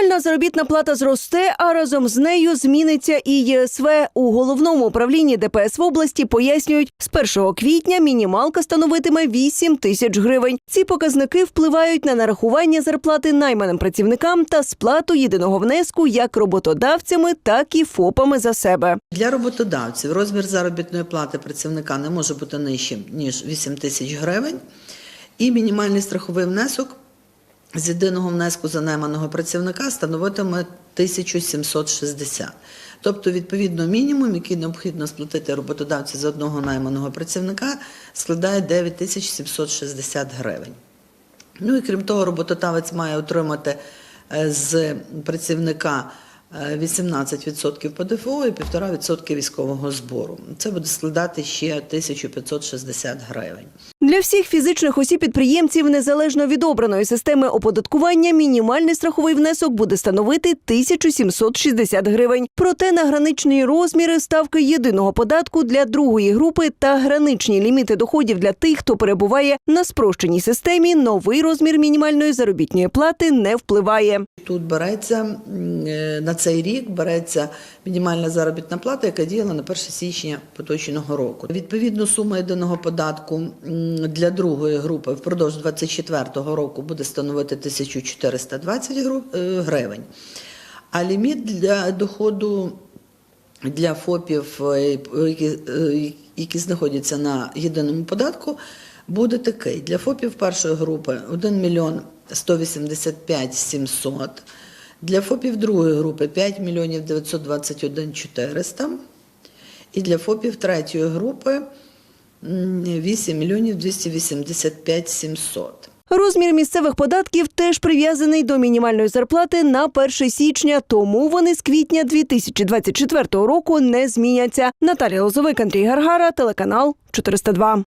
Мінімальна заробітна плата зросте, а разом з нею зміниться і ЄСВ. У головному управлінні ДПС в області пояснюють, з 1 квітня мінімалка становитиме 8 тисяч гривень. Ці показники впливають на нарахування зарплати найманим працівникам та сплату єдиного внеску як роботодавцями, так і ФОПами за себе. Для роботодавців розмір заробітної плати працівника не може бути нижчим ніж 8 тисяч гривень, і мінімальний страховий внесок з єдиного внеску за найманого працівника становитиме 1760. Тобто, відповідно, мінімум, який необхідно сплатити роботодавцю за одного найманого працівника, складає 9760 гривень. Ну і крім того, роботодавець має отримати е, з працівника е, 18% ПДФО і 1,5% військового збору. Це буде складати ще 1560 гривень. Для всіх фізичних осіб-підприємців, незалежно від обраної системи оподаткування, мінімальний страховий внесок буде становити 1760 гривень. Проте на граничні розміри ставки єдиного податку для другої групи та граничні ліміти доходів для тих, хто перебуває на спрощеній системі, новий розмір мінімальної заробітної плати не впливає. Тут береться е, на цей рік береться мінімальна заробітна плата, яка діяла на 1 січня поточного року. Відповідно, сума єдиного податку для другої групи впродовж 2024 року буде становити 1420 е, гривень. А ліміт для доходу для ФОПів, е, які, е, які знаходяться на єдиному податку, буде такий. Для ФОПів першої групи 1 мільйон 185 700, для ФОПів другої групи 5 мільйонів 921 400, і для ФОПів третьої групи 8 мільйонів 285 700. Розмір місцевих податків теж прив'язаний до мінімальної зарплати на 1 січня, тому вони з квітня 2024 року не зміняться. Наталія Лозовик, Андрій Гаргара, телеканал 402.